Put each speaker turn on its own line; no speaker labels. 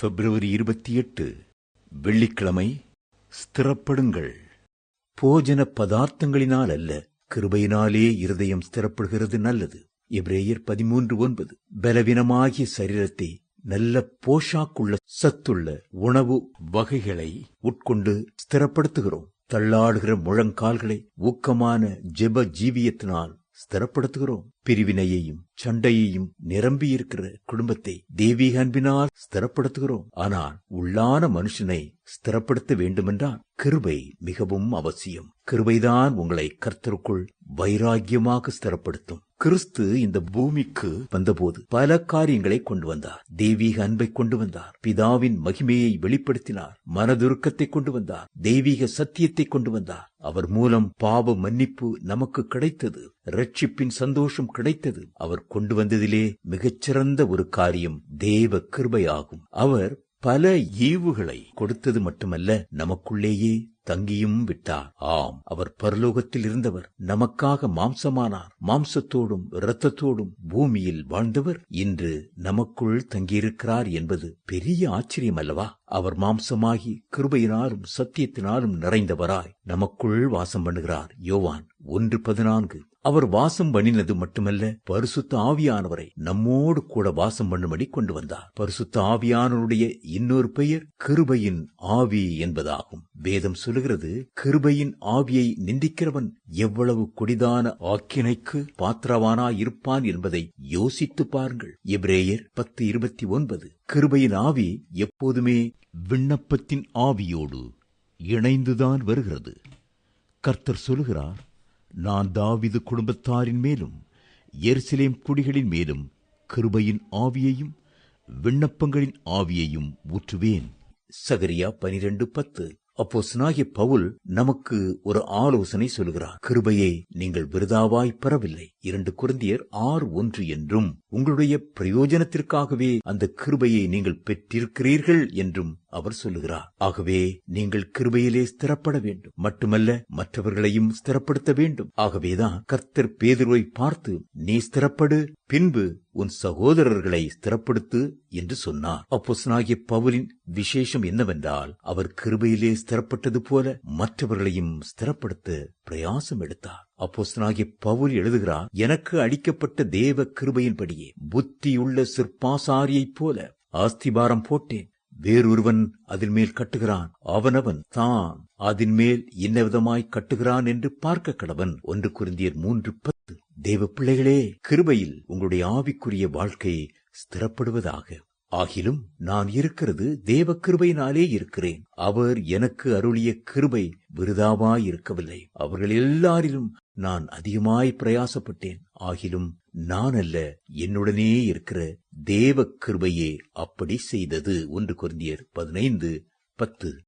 பிப்ரவரி இருபத்தி எட்டு வெள்ளிக்கிழமை ஸ்திரப்படுங்கள். போஜன பதார்த்தங்களினால் அல்ல கிருபையினாலே இருதயம் ஸ்திரப்படுகிறது நல்லது. எப்ரேயர் பதிமூன்று ஒன்பது பலவீனமாகிய சரீரத்தை நல்ல போஷாக்குள்ள சத்துள்ள உணவு வகைகளை உட்கொண்டு ஸ்திரப்படுத்துகிறோம். தள்ளாடுகிற முழங்கால்களை ஊக்கமான ஜெப ஜீவியத்தினால் ஸ்திரப்படுத்துகிறோம். பிரிவினையையும் சண்டையையும் நிரம்பியிருக்கிற குடும்பத்தை தெய்வீக அன்பினால் ஸ்திரப்படுத்துகிறோம். ஆனால் உள்ளான மனுஷனை ஸ்திரப்படுத்த வேண்டுமென்றால் கிருபை மிகவும் அவசியம். கிருபைதான் உங்களை கர்த்தருக்குள் வைராகியமாக ஸ்திரப்படுத்தும். கிறிஸ்து இந்த பூமிக்கு வந்தபோது பல காரியங்களை கொண்டு வந்தார். தெய்வீக அன்பை கொண்டு வந்தார். பிதாவின் மகிமையை வெளிப்படுத்தினார். மனதுருக்கத்தை கொண்டு வந்தார். தெய்வீக சத்தியத்தை கொண்டு வந்தார். அவர் மூலம் பாவ மன்னிப்பு நமக்கு கிடைத்தது. ரட்சிப்பின் சந்தோஷம் கிடைத்தது. அவர் கொண்டு வந்ததிலே மிகச்சிறந்த ஒரு காரியம் தேவ கிருபையாகும். அவர் பல ஈவுகளை கொடுத்தது மட்டுமல்ல நமக்குள்ளேயே தங்கியும் விட்டார். ஆம் அவர் பரலோகத்தில் இருந்தவர் நமக்காக மாம்சமானார். மாம்சத்தோடும் இரத்தத்தோடும் பூமியில் வாழ்ந்தவர் இன்று நமக்குள் தங்கியிருக்கிறார் என்பது பெரிய ஆச்சரியம் அல்லவா? அவர் மாம்சமாகி கிருபையினாலும் சத்தியத்தினாலும் நிறைந்தவராய் நமக்குள் வாசம் பண்ணுகிறார். யோவான் ஒன்று பதினான்கு. அவர் வாசம் பண்ணினது மட்டுமல்ல பரிசுத்த ஆவியானவரை நம்மோடு கூட வாசம் பண்ணும்படி கொண்டு வந்தார். பரிசுத்த ஆவியானவருடைய இன்னொரு பெயர் கிருபையின் ஆவி என்பதாகும். வேதம் சொல்லுகிறது கிருபையின் ஆவியை நிந்திக்கிறவன் எவ்வளவு கொடிதான ஆக்கினைக்கு பாத்திரவானாய் இருப்பான் என்பதை யோசித்து பாருங்கள். எபிரேயர் பத்து இருபத்தி ஒன்பது. கிருபையின் ஆவி எப்போதுமே விண்ணப்பத்தின் ஆவியோடு இணைந்துதான் வருகிறது. கர்த்தர் சொல்லுகிறார் நான் தாவிது குடும்பத்தாரின் மேலும் எருசலேம் குடிகளின் மேலும் கிருபையின் ஆவியையும் விண்ணப்பங்களின் ஆவியையும் ஊற்றுவேன். சகரியா பனிரெண்டு பத்து. அப்போ சினாகிய பவுல் நமக்கு ஒரு ஆலோசனை சொல்கிறார். கிருபையை நீங்கள் விருதாவாய் பெறவில்லை. இரண்டு குருந்தியர் ஆறு ஒன்று என்றும் உங்களுடைய பிரயோஜனத்திற்காகவே அந்த கிருபையை நீங்கள் பெற்றிருக்கிறீர்கள் என்றும் அவர் சொல்லுகிறார் ஆகவே நீங்கள் கிருபையிலே ஸ்திரப்பட வேண்டும். மட்டுமல்ல மற்றவர்களையும் ஸ்திரப்படுத்த வேண்டும். ஆகவேதான் கர்த்தர் பேதுருவை பார்த்து நீ ஸ்திரப்படு பின்பு உன் சகோதரர்களை ஸ்திரப்படுத்து என்று சொன்னார். அப்போசனாகிய பவுலின் விசேஷம் என்னவென்றால் அவர் கிருபையிலே ஸ்திரப்பட்டது போல மற்றவர்களையும் ஸ்திரப்படுத்த பிரயாசம் எடுத்தார். அப்போசனாகிய பவுல் எழுதுகிறார் எனக்கு அளிக்கப்பட்ட தேவ கிருபையின்படியே புத்தியுள்ள சிற்பாசாரியைப் போல ஆஸ்திபாரம் போட்டேன். வேறொருவன் அதில் மேல் கட்டுகிறான். அவனவன் தான் அதன் மேல் இன்னவிதமாய் கட்டுகிறான் என்று பார்க்க கடவன் ஒன்று குருந்தியர் மூன்று பத்து. தேவ பிள்ளைகளே கிருபையில் உங்களுடைய ஆவிக்குரிய வாழ்க்கை ஸ்திரப்படுவதாக. ஆகிலும் நான் இருக்கிறது தேவ கிருபையினாலே இருக்கிறேன். அவர் எனக்கு அருளிய கிருபை விருதாவாய் இருக்கவில்லை அவர்கள் எல்லாரிலும் நான் அதிகமாய் பிரயாசப்பட்டேன். ஆகிலும் நான் அல்ல என்னுடனே இருக்கிற தேவ கிருபையே அப்படி செய்தது. ஒன்று குருந்தியர் பதினைந்து பத்து.